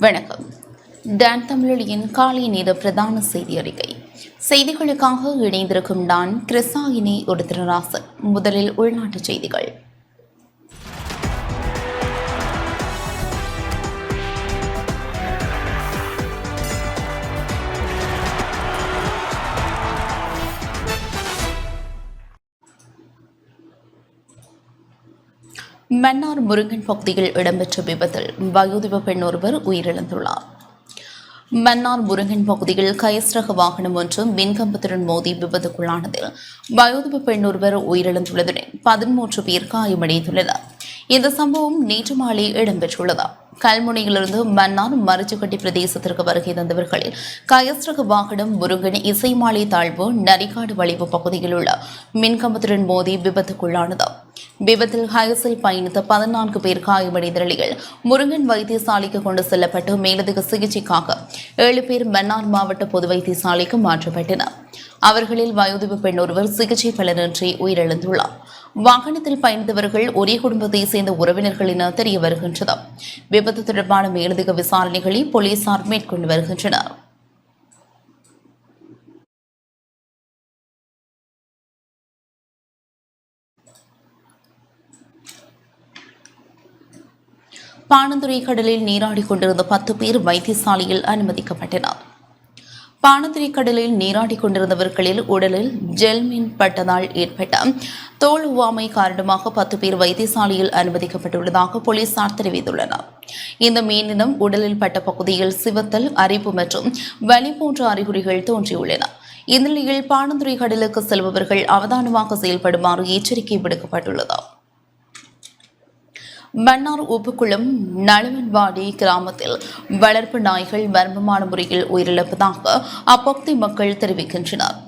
வணக்கம். டான் தமிழொலியின் காலை நேர பிரதான செய்தி அறிக்கை. செய்திகளுக்காக இணைந்திருக்கும் நான் கிறிஸ்தாயினி ஒரு திருராசன் முதலில் உள்நாட்டுச் செய்திகள். மன்னார் முருங்கன் பகுதியில் இடம்பெற்ற விபத்தில் வயோதிப பெண் ஒருவர் உயிரிழந்துள்ளார். மன்னார் முருங்கன் பகுதியில் கயஸ்ரக வாகனம் ஒன்று மின்கம்பத்துடன் மோதி விபத்துக்குள்ளானதில் வயோதிப பெண் ஒருவர் உயிரிழந்துள்ளதுடன் பதிமூன்று பேர் காயமடைந்துள்ளனர். இந்த சம்பவம் நேற்று மாலை இடம்பெற்றுள்ளது. கல்முனையிலிருந்து மன்னார் மருச்சுக்கட்டி பிரதேசத்திற்கு வருகை தந்தவர்களில் கயஸ்ரக வாகனம் முருகன் இசைமாலை தாழ்வு நரிகாடு வளைவு பகுதியில் உள்ள மின்கம்பத்துடன் மோதி விபத்துக்குள்ளானது. விபத்தில் ஹயஸில் பயணித்த பதினான்கு பேர் காயமடைந்த நிலையில் முருங்கன் வைத்தியசாலைக்கு கொண்டு செல்லப்பட்டு மேலதிக சிகிச்சைக்காக ஏழு பேர் மன்னார் மாவட்ட பொது வைத்தியசாலைக்கு மாற்றப்பட்டனர். அவர்களில் வயோதிப பெண் ஒருவர் சிகிச்சை பலனின்றி உயிரிழந்துள்ளார். வாகனத்தில் பயணித்தவர்கள் ஒரே குடும்பத்தை சேர்ந்த உறவினர்கள் என தெரிய வருகின்றது விபத்து தொடர்பான மேலதிக விசாரணைகளை போலீசார் மேற்கொண்டு வருகின்றனர். பானந்துறை கடலில் நீராடி கொண்டிருந்த பத்து பேர் வைத்தியசாலையில் அனுமதிக்கப்பட்டனர். பாணந்துறை கடலில் நீராடி கொண்டிருந்தவர்களில் உடலில் ஜெல்மின் பட்டதால் ஏற்பட்ட தோல் உவாமை காரணமாக பத்து பேர் வைத்தியசாலையில் அனுமதிக்கப்பட்டுள்ளதாக போலீசார் தெரிவித்துள்ளனர். இந்த மீனினம் உடலில் பட்ட பகுதியில் சிவத்தல் அரிப்பு மற்றும் வலி போன்ற அறிகுறிகள் தோன்றியுள்ளன. இந்நிலையில் பானந்துறை கடலுக்கு செல்பவர்கள் அவதானமாக செயல்படுமாறு எச்சரிக்கை விடுக்கப்பட்டுள்ளது மன்னார் உப்புக்குளம் நலவன்வாடி கிராமத்தில் வளர்ப்பு நாய்கள் மர்மமான முறையில் உயிரிழப்பதாக அப்பகுதி மக்கள் தெரிவிக்கின்றனர்.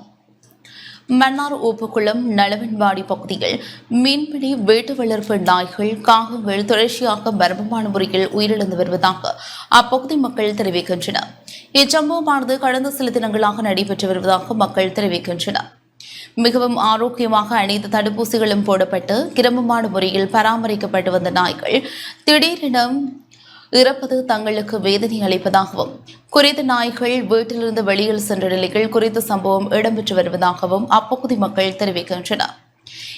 மன்னார் ஓப்புக்குளம் நலவன்வாடி பகுதியில் மீன்பிடி வேட்டு வளர்ப்பு நாய்கள் காகங்கள் தொடர்ச்சியாக மர்மமான முறையில் உயிரிழந்து வருவதாக அப்பகுதி மக்கள் தெரிவிக்கின்றனர். இச்சம்பவமானது கடந்த சில தினங்களாக நடைபெற்று வருவதாக மக்கள் தெரிவிக்கின்றனர். மிகவும் ஆரோக்கியமாக அனைத்து தடுப்பூசிகளும் போடப்பட்டு கிரமமான முறையில் பராமரிக்கப்பட்டு வந்த நாய்கள் திடீரென இறப்பது தங்களுக்கு வேதனை அளிப்பதாகவும் குறித்த நாய்கள் வீட்டிலிருந்து வெளியில் சென்ற நிலையில் குறித்த சம்பவம் இடம்பெற்று வருவதாகவும் அப்பகுதி மக்கள் தெரிவிக்கின்றனர்.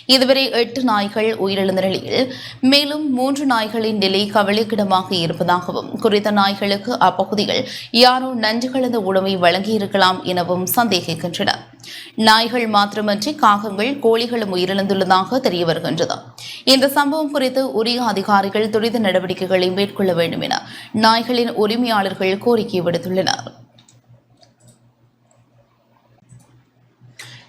இதுவரை எட்டு நாய்கள் உயிரிழந்த நிலையில் மேலும் மூன்று நாய்களின் நிலை கவலைக்கிடமாக இருப்பதாகவும் குறித்த நாய்களுக்கு அப்பகுதியில் யாரோ நஞ்சு கலந்த உணவை வழங்கியிருக்கலாம் எனவும் சந்தேகிக்கின்றனர் நாய்கள் மாத்திரமன்றி காகங்கள் கோழிகளும் உயிரிழந்துள்ளதாக தெரிய வருகின்றது இந்த சம்பவம் குறித்து உரிய அதிகாரிகள் துரித நடவடிக்கைகளை மேற்கொள்ள வேண்டும் என நாய்களின் உரிமையாளர்கள் கோரிக்கை விடுத்துள்ளனர்.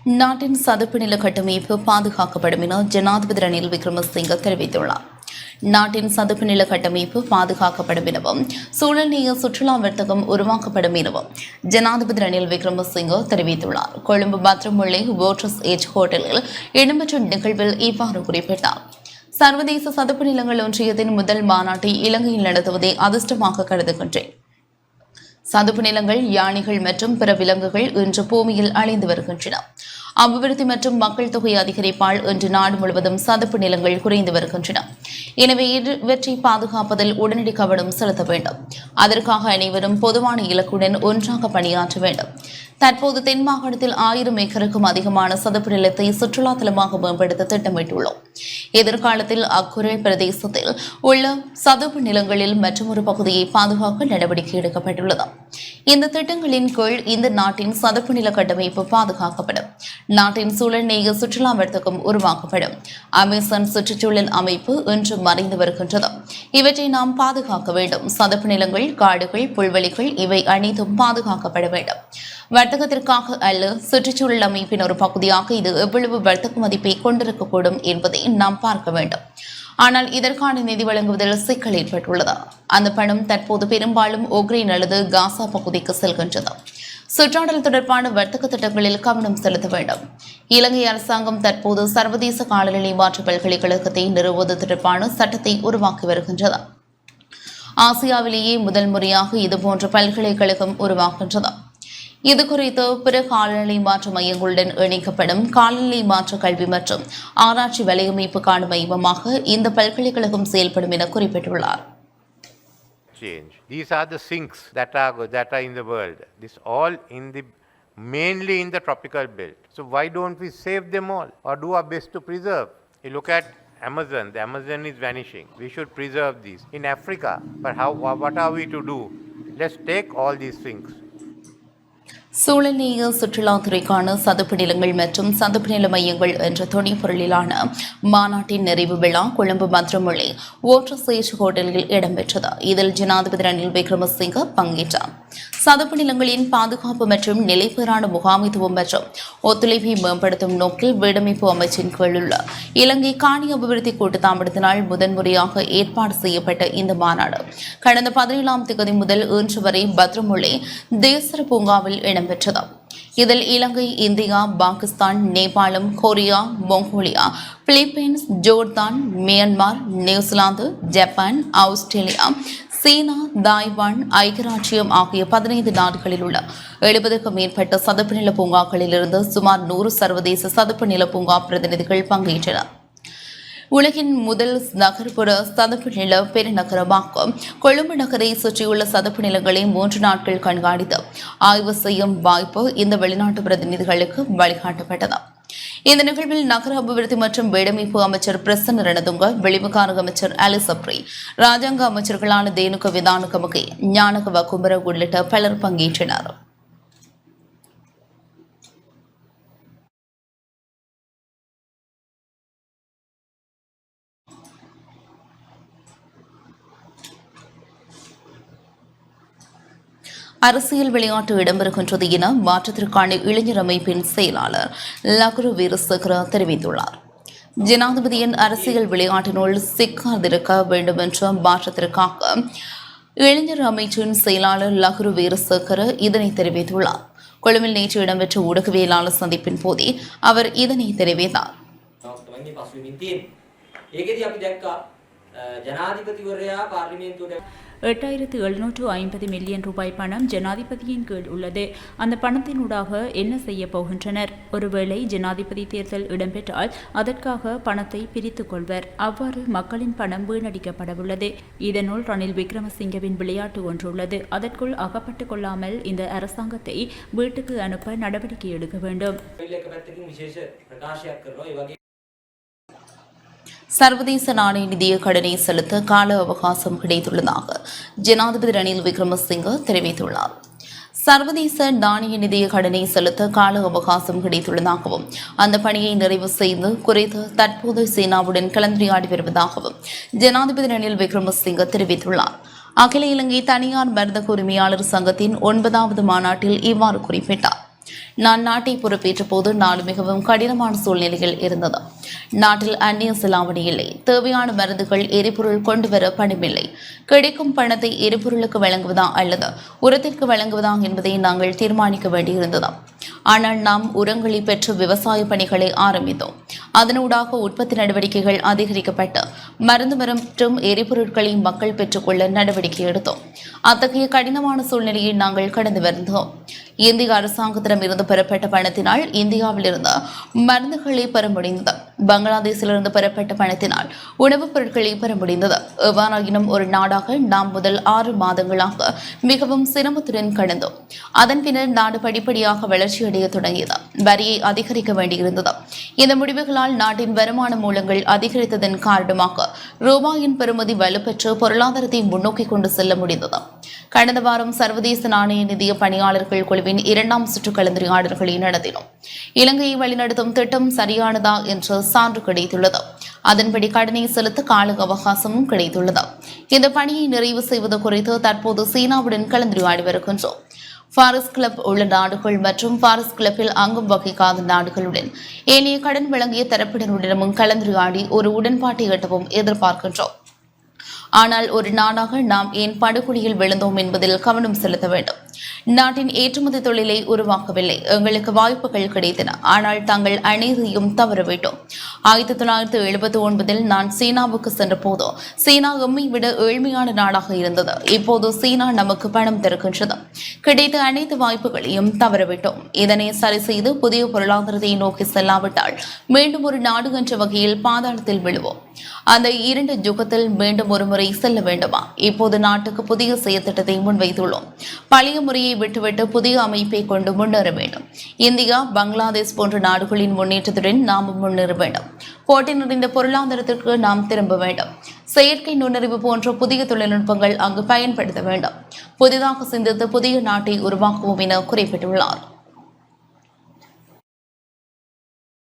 நாட்டின் சதுப்பு நில கட்டமைப்பு பாதுகாக்கப்படும் என ஜனாதிபதி ரணில் விக்ரமசிங்க தெரிவித்துள்ளார். நாட்டின் சதுப்பு நில கட்டமைப்பு பாதுகாக்கப்படும் எனவும் சூழல்நீய சுற்றுலா வர்த்தகம் உருவாக்கப்படும் எனவும் ஜனாதிபதி ரணில் விக்ரமசிங்க தெரிவித்துள்ளார். கொழும்பு பத்ரமுல்லை போட்ரஸ் ஏஜ் ஹோட்டலில் இடம்பெற்ற நிகழ்வில் இவ்வாறு குறிப்பிட்டார். சர்வதேச சதுப்பு நிலங்கள் ஒன்றியத்தின் முதல் மாநாட்டை இலங்கையில் நடத்துவதை அதிர்ஷ்டமாக கருதுகின்றேன். சதுப்பு நிலங்கள் யானைகள் மற்றும் பிற விலங்குகள் இன்று பூமியில் அழிந்து வருகின்றன. அபிவிருத்தி மற்றும் மக்கள் தொகை அதிகரிப்பால் இன்று நாடு முழுவதும் சதுப்பு நிலங்கள் குறைந்து வருகின்றன. எனவே இவற்றை பாதுகாப்பதில் உடனடி கவனம் செலுத்த வேண்டும். அதற்காக அனைவரும் பொதுவான இலக்குடன் ஒன்றாக பணியாற்ற வேண்டும். தற்போது தென் மாகாணத்தில் ஆயிரம் ஏக்கருக்கும் அதிகமான சதுப்பு நிலத்தை சுற்றுலா தலமாக மேம்படுத்த திட்டமிட்டுள்ளோம். எதிர்காலத்தில் அக்குரல் பிரதேசத்தில் உள்ள சதுப்பு நிலங்களில் மற்றொரு பகுதியை பாதுகாக்க நடவடிக்கை எடுக்கப்பட்டுள்ளது. இந்த திட்டங்களின் கீழ் இந்த நாட்டின் சதுப்பு நில கட்டமைப்பு பாதுகாக்கப்படும். நாட்டின் சூழல்நேய சுற்றுலா வர்த்தகம் உருவாக்கப்படும். அமேசான் சுற்றுச்சூழல் அமைப்பு இன்று மறைந்து வருகின்றது. இவற்றை நாம் பாதுகாக்க வேண்டும். சதுப்பு நிலங்கள் காடுகள் புல்வெளிகள் இவை அனைத்தும் பாதுகாக்கப்பட வேண்டும். வர்த்தகத்திற்காக அல்ல சுற்றுச்சூழல் அமைப்பின் ஒரு பகுதியாக இது எவ்வளவு வர்த்தக மதிப்பை கொண்டிருக்கக்கூடும் என்பதை நாம் பார்க்க வேண்டும். ஆனால் இதற்கான நிதி வழங்குவதில் சிக்கல் ஏற்பட்டுள்ளது. அந்த பணம் தற்போது பெரும்பாலும் உக்ரைன் அல்லது காசா பகுதிக்கு செல்கின்றது. சுற்றாடல் தொடர்பான வர்த்தக திட்டங்களில் கவனம் செலுத்த வேண்டும். இலங்கை அரசாங்கம் தற்போது சர்வதேச காலநிலை மாற்ற பல்கலைக்கழகத்தை நிறுவுவது தொடர்பான சட்டத்தை உருவாக்கி வருகின்றது. ஆசியாவிலேயே முதல் முறையாக இதுபோன்ற பல்கலைக்கழகம் உருவாகின்றது இது குறித்து பிற காலநிலை மாற்ற மையங்களுடன் இணைக்கப்படும் காலநிலை மாற்ற கல்வி மற்றும் ஆராய்ச்சி வலையமைப்புக்கான மையமாக இந்த பல்கலைக்கழகம் செயல்படும் என குறிப்பிட்டுள்ளார் change. These are the sinks that are that are in the world. This all in the mainly in the tropical belt. So why don't we save them all or do our best to preserve? You look at Amazon. The Amazon is vanishing. We should preserve these. In Africa, but how? What are we to do? Let's take all these things. சூழலிய சுற்றுலாத்துறைக்கான சதுப்பு நிலங்கள் மற்றும் சதுப்பு நில மையங்கள் என்ற துணைப்பொருளிலான மாநாட்டின் நிறைவு விழா கொழும்பு மந்திரமொழி ஓட்டர் சேஜ் ஹோட்டலில் இடம்பெற்றது. இதில் ஜனாதிபதி ரணில் விக்ரமசிங்க பங்கேற்றார். சதுப்பு நிலங்களின் பாதுகாப்பு மற்றும் நிலைப்பெறான முகாமைத்துவம் மற்றும் ஒத்துழைப்பை மேம்படுத்தும் நோக்கில் வீடமைப்பு அமைச்சின் கீழ் உள்ள இலங்கை காணி அபிவிருத்தி கூட்டு கூட்டத்தாமடத்தினால் முதன்முறையாக ஏற்பாடு செய்யப்பட்ட இந்த மாநாடு. கடந்த பதினேழாம் தேதி முதல் இன்று வரை பத்ரமுள்ளி தேசர பூங்காவில் இடம்பெற்றது. இதில் இலங்கை இந்தியா பாகிஸ்தான் நேபாளம் Korea Mongolia Philippines Jordan Myanmar New Zealand Japan Australia China Taiwan ஐக்கியராட்சியம் ஆகிய பதினைந்து நாடுகளில் உள்ள எழுபதுக்கும் மேற்பட்ட சதுப்பு நில பூங்காக்களிலிருந்து சுமார் நூறு சர்வதேச சதுப்பு நில பூங்கா பிரதிநிதிகள் பங்கேற்றனர். உலகின் முதல் நகர்ப்புற சதுப்பு நில பெருநகரமாக்கும் கொழும்பு நகரை சுற்றியுள்ள சதுப்பு நிலங்களை மூன்று நாட்கள் கண்காணித்து ஆய்வு செய்யும் வாய்ப்பு இந்த வெளிநாட்டு பிரதிநிதிகளுக்கு வழிகாட்டப்பட்டது. இந்த நிகழ்வில் நகர அபிவிருத்தி மற்றும் வேடமைப்பு அமைச்சர் பிரசன்ன ரணதுங்க வெளிவிகார அமைச்சர் அலிசப்ரி ராஜாங்க அமைச்சர்களான தேனுக விதானுகமுகி ஞானக வகும்பர உள்ளிட்ட பலர் பங்கேற்றனர். அரசியல் விளையாட்டு இடம்பெறுகின்றது என மாற்றத்திற்கான இளைஞர் அமைப்பின் செயலாளர் லக்ரு வீரசேகர தெரிவித்துள்ளார். ஜனாதிபதியின் அரசியல் விளையாட்டினுள் சிக்காதிருக்க வேண்டும் என்ற மாற்றத்திற்காக இளைஞர் அமைச்சின் செயலாளர் லக்ரு வீரசேகர இதனை தெரிவித்துள்ளார். கொழும்பில் நேற்று இடம்பெற்ற ஊடகவியலாளர் சந்திப்பின் போதே அவர் இதனை தெரிவித்தார். ஜனாதிபதி உரையா பார்லிமெண்ட் எட்டாயிரத்து எழுநூற்று ஐம்பது மில்லியன் ரூபாய் பணம் ஜனாதிபதியின் கீழ் உள்ளது. அந்த பணத்தினூடாக என்ன செய்ய போகின்றனர்? ஒருவேளை ஜனாதிபதி தேர்தல் இடம்பெற்றால் அதற்காக பணத்தை பிரித்துக் கொள்வர். அவ்வாறு மக்களின் பணம் வீணடிக்கப்படவுள்ளது. இதனுள் ரணில் விக்ரமசிங்கவின் விளையாட்டு ஒன்றுள்ளது. அதற்குள் அகப்பட்டுக் கொள்ளாமல் இந்த அரசாங்கத்தை வீட்டுக்கு அனுப்ப நடவடிக்கை எடுக்க வேண்டும். சர்வதேச நாணய நிதிய கடனை செலுத்த கால அவகாசம் கிடைத்துள்ளதாக ஜனாதிபதி ரணில் விக்ரமசிங்க தெரிவித்துள்ளார். சர்வதேச நாணய நிதிய கடனை செலுத்த கால அவகாசம் கிடைத்துள்ளதாகவும் அந்த பணியை நிறைவு செய்து குறைத்து தற்போது சீனாவுடன் கலந்துரையாடி வருவதாகவும் ஜனாதிபதி ரணில் விக்ரமசிங்க தெரிவித்துள்ளார். அகில இலங்கை தனியார் மருந்தக உரிமையாளர் சங்கத்தின் ஒன்பதாவது மாநாட்டில் இவ்வாறு குறிப்பிட்டார். நான் நாட்டை பொறுப்பேற்ற போது நாடு மிகவும் கடினமான சூழ்நிலையில் இருந்தது. நாட்டில் அந்நிய செலாவணி இல்லை. தேவையான மருந்துகள் எரிபொருள் கொண்டு வர பணமில்லை கிடைக்கும் பணத்தை எரிபொருளுக்கு வழங்குவதா அல்லது உரத்திற்கு வழங்குவதா என்பதை நாங்கள் தீர்மானிக்க வேண்டியிருந்தது. ஆனால் நாம் உரங்களை பெற்று விவசாய பணிகளை ஆரம்பித்தோம். அதனூடாக உற்பத்தி நடவடிக்கைகள் அதிகரிக்கப்பட்டு மருந்து மற்றும் எரிபொருட்களை மக்கள் பெற்றுக்கொள்ள நடவடிக்கை எடுத்தோம். அத்தகைய கடினமான சூழ்நிலையை நாங்கள் கடந்து வந்தோம். இந்திய அரசாங்கத்திடம் இருந்து பெறப்பட்ட பணத்தினால் இந்தியாவிலிருந்து மருந்துகளை பெற முடிந்தது. பங்களாதேஷிலிருந்து பெறப்பட்ட பணத்தினால் உணவுப் பொருட்களை பெற முடிந்தது. எவ்வாறாயினும் ஒரு நாடாக நாம் முதல் ஆறு மாதங்களாக மிகவும் சிரமத்துடன் கடந்தோம். அதன் பின்னர் நாடு படிப்படியாக வளர்ச்சியடைய தொடங்கியது. வரியை அதிகரிக்க வேண்டியிருந்தது. இந்த முடிவுகளால் நாட்டின் வருமான மூலங்கள் அதிகரித்ததன் காரணமாக ரூபாயின் பெறுமதி வலுப்பெற்று பொருளாதாரத்தை முன்னோக்கி கொண்டு செல்ல முடிந்தது. கடந்த வாரம் சர்வதேச நாணய நிதிய பணியாளர்கள் குழுவின் இரண்டாம் சுற்று கலந்துரையாடல்களை நடத்தினோம். இலங்கையை வழிநடத்தும் திட்டம் சரியானதா என்று சான்று கிடைத்துள்ளது. அதன்படி கடனை செலுத்த கால அவகாசமும் கிடைத்துள்ளது. இந்த பணியை நிறைவு செய்வது குறித்து தற்போது சீனாவுடன் கலந்துரையாடி வருகின்றோம். ஃபாரஸ்ட் கிளப் உள்ள நாடுகள் மற்றும் ஃபாரஸ்ட் கிளப்பில் அங்கம் வகிக்காத நாடுகளுடன். ஏனைய கடன் வழங்கிய தரப்பினருடனும் கலந்துரையாடி ஒரு உடன்பாட்டை எட்டவும் எதிர்பார்க்கின்றோம். ஆனால் ஒரு நாடாக நாம் ஏன் படுகொலியில் விழுந்தோம் என்பதில் கவனம் செலுத்த வேண்டும். நாட்டின் ஏற்றுமதி தொழிலை உருவாக்கவில்லை. எங்களுக்கு வாய்ப்புகள் கிடைத்தன. ஆனால் தாங்கள் அனைத்தையும் தவறவிட்டோம் ஆயிரத்தி தொள்ளாயிரத்தி எழுபத்தி ஒன்பதில் நான் சீனாவுக்கு சென்ற சென்றபோது சீனா எம்மை விட ஏழ்மையான நாடாக இருந்தது. இப்போது சீனா நமக்கு பணம் தருகின்றது. கிடைத்த அனைத்து வாய்ப்புகளையும் தவறவிட்டோம் இதனை சரி செய்து புதிய பொருளாதாரத்தை நோக்கி செல்லாவிட்டால் மீண்டும் ஒரு நாடு என்ற வகையில் பாதாளத்தில் விழுவோம். அந்த இரண்டு யுகத்தில் மீண்டும் ஒரு முறை செல்ல வேண்டுமா? இப்போது நாட்டுக்கு புதிய செயற்திட்டத்தை முன்வைத்துள்ளோம். பழைய முறையை விட்டுவிட்டு புதிய அமைப்பை கொண்டு முன்னேற வேண்டும் இந்தியா பங்களாதேஷ் போன்ற நாடுகளின் முன்னேற்றத்துடன் நாம் முன்னேற வேண்டும் போட்டி நிறைந்த பொருளாதாரத்திற்கு நாம் திரும்ப வேண்டும் செயற்கை நுண்ணறிவு போன்ற புதிய தொழில்நுட்பங்கள் அங்கு பயன்படுத்த வேண்டும் புதிதாக சிந்தித்து புதிய நாட்டை உருவாக்குவோம் என குறிப்பிட்டுள்ளார்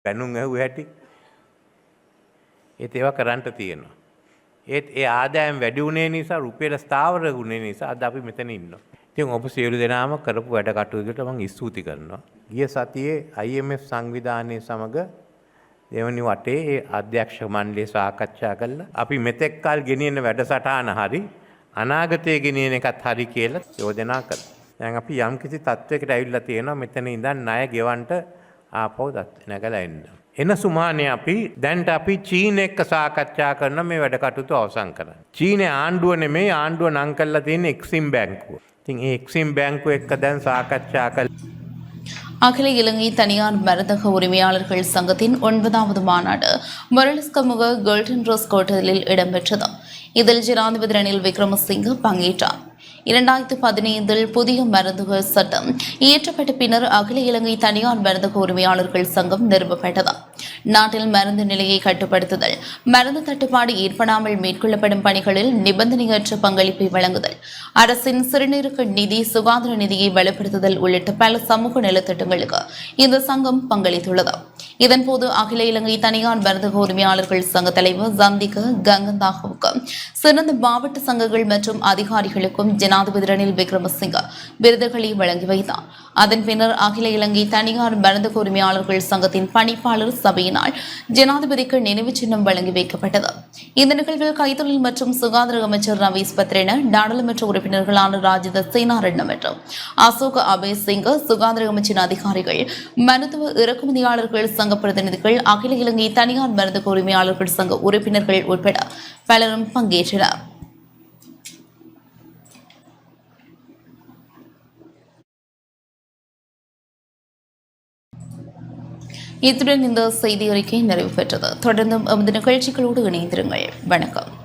පැනුම් ඇහු හැටි ඒත් ඒවා කරන්ට තියෙනවා. ඒත් ඒ ආදායම් වැඩි වුණේ නිසා රුපියල ස්ථාවර ගුණේ නිසා අද අපි මෙතන ඉන්නවා. ඉතින් ඔබ සියලු දෙනාම කරපු වැඩ කටයුතුට මම ස්තුති කරනවා. ගිය සතියේ IMF සංවිධානය සමග දෙවනි වටේ ඒ අධ්‍යක්ෂ මණ්ඩලය සාකච්ඡා කළා. අපි මෙතෙක් කල් ගෙනියන වැඩසටහන හරි අනාගතයේ ගෙනියන එකත් හරි කියලා යෝජනා කළා. දැන් අපි යම්කිසි තත්වයකට ඇවිල්ලා තියෙනවා මෙතන ඉඳන් ණය ගෙවන්න ආපහු දත් නැගලා එන්න. එන සුමානය අපි දැන්ට අපි චීන එක්ක සාකච්ඡා කරන මේ වැඩ කටයුතු අවසන් කරන්න. චීනය ආණ්ඩුව නෙමේ ආණ්ඩුව නං කල්ලා තියෙන එක්සිම් බැංකුව. ඉතින් ඒ එක්සිම් බැංකුව එක්ක දැන් සාකච්ඡා කළ அகில இலங்கை தனியார் மருந்தக உரிமையாளர்கள் சங்கத்தின் ஒன்பதாவது மாநாடு மொரலிஸ்கமுக கோல்டன் ரோஸ் ஹோட்டலில் இடம்பெற்றது இதில் ஜனாதிபதி ரணில் விக்ரமசிங்க பங்கேற்றார் இரண்டாயிரத்து பதினைந்தில் புதிய மருந்துக சட்டம் இயற்றப்பட்ட பின்னர் அகில இலங்கை தனியார் மருந்தக உரிமையாளர்கள் சங்கம் நிறுவப்பட்டது நாட்டில் மருந்து நிலையை கட்டுப்படுத்துதல் மருந்து தட்டுப்பாடு ஏற்படாமல் மேற்கொள்ளப்படும் பணிகளில் நிபந்தனையற்ற பங்களிப்பை வழங்குதல் அரசின் சிறுநீருக்கு நிதி சுகாதார நிதியை வலுப்படுத்துதல் உள்ளிட்ட பல சமூக நலத்திட்டங்களுக்கு இந்த சங்கம் பங்களித்துள்ளது இதன்போது அகில இலங்கை தனியார் மருந்தக உரிமையாளர்கள் சங்க தலைவர் சந்திக கங்கந்தாகவுக்கு. சிறந்த மாவட்ட சங்கங்கள் மற்றும் அதிகாரிகளுக்கும் ஜனாதிபதி ரணில் விக்ரமசிங்க விருதுகளை வழங்கி வைத்தார். அதன் பின்னர் அகில இலங்கை தனியார் மருந்தக உரிமையாளர்கள் சங்கத்தின் பணிப்பாளர் சபையினால் ஜனாதிபதிக்கு நினைவு சின்னம் வழங்கி வைக்கப்பட்டது. இந்த நிகழ்வில் கைத்தொழில் மற்றும் சுகாதார அமைச்சர் ரவீஸ் பத்ரேன நாடாளுமன்ற உறுப்பினர்களான ராஜித சேனாரட்ன மற்றும் அசோக் அபய் சிங் சுகாதார அமைச்சின் அதிகாரிகள் மருத்துவ இறக்குமதியாளர்கள் சங்க பிரதிநிதிகள் அகில இலங்கை தனியார் மருந்து உரிமையாளர்கள் சங்க உறுப்பினர்கள் உட்பட பலரும் பங்கேற்றனர். இத்துடன் இந்த செய்தி அறிக்கை நிறைவு பெற்றது. தொடர்ந்தும் எமது நிகழ்ச்சிகளோடு இணைந்திருங்கள். வணக்கம்.